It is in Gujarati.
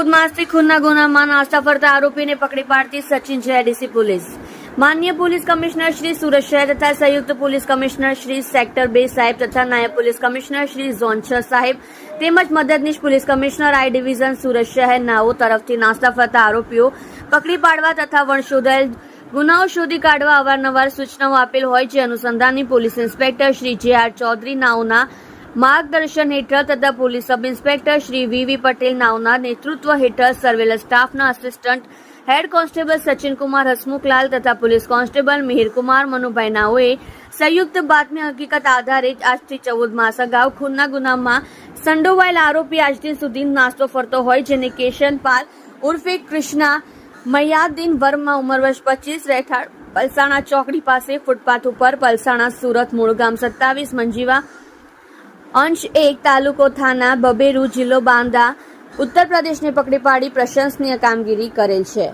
ચૌદ માસથી ખૂનના ગુનામાં નાસ્તા ફરતા આરોપીને પકડી પાડતી સચિન જેડીસી પોલીસ. માન્ય પોલીસ કમિશનર શ્રી સુરત શહેર તથા સંયુક્ત પોલીસ કમિશનર શ્રી સેક્ટર બે સાહેબ તથા નાયબ પોલીસ કમિશનર શ્રી ઝોન છ સાહેબ તેમજ મદદનીશ police commissioner I division Surat શહેર નાઓ તરફથી નાસ્તા ફરતા આરોપીઓ પકડી પાડવા તથા વણશોધાયેલ ગુનાઓ શોધી કાઢવા અવારનવાર સૂચનાઓ આપેલ હોય જે અનુસંધાનની પોલીસ ઇન્સ્પેક્ટર શ્રી જે આર ચૌધરી નાઓના માર્ગદર્શન હેઠળ તથા police sub inspector Shri V Patel નાવના નેતૃત્વ હેઠળ સર્વેલન્સ સ્ટાફના assistant head constable Sachinkumar Hasmukhlal તથા પોલીસ કોન્સ્ટેબલ મિહિરકુમાર મનુભાઈ નાઓએ સંયુક્ત બાતમી હકીકત આધારે આજથી ચૌદ માસ અગાઉ ખૂનના ગુનામાં સંડોવાયેલ આરોપી આજથી સુધી નાસ્તો ફરતો હોય જેને કેશન પાલ ઉર્ફે કૃષ્ણા મૈયાદીન વર્મા ઉંમર વર્ષ પચીસ, રહેઠાણ, પલસાણા ચોકડી પાસે ફૂટપાથ ઉપર પલસાણા સુરત મૂળ ગામ સત્તાવીસ, મંજીવા અંશ એક તાલુકો થાના બબેરુ જિલ્લો બાંદા ઉત્તર પ્રદેશને પકડી પાડી પ્રશંસનીય કામગીરી કરેલ છે.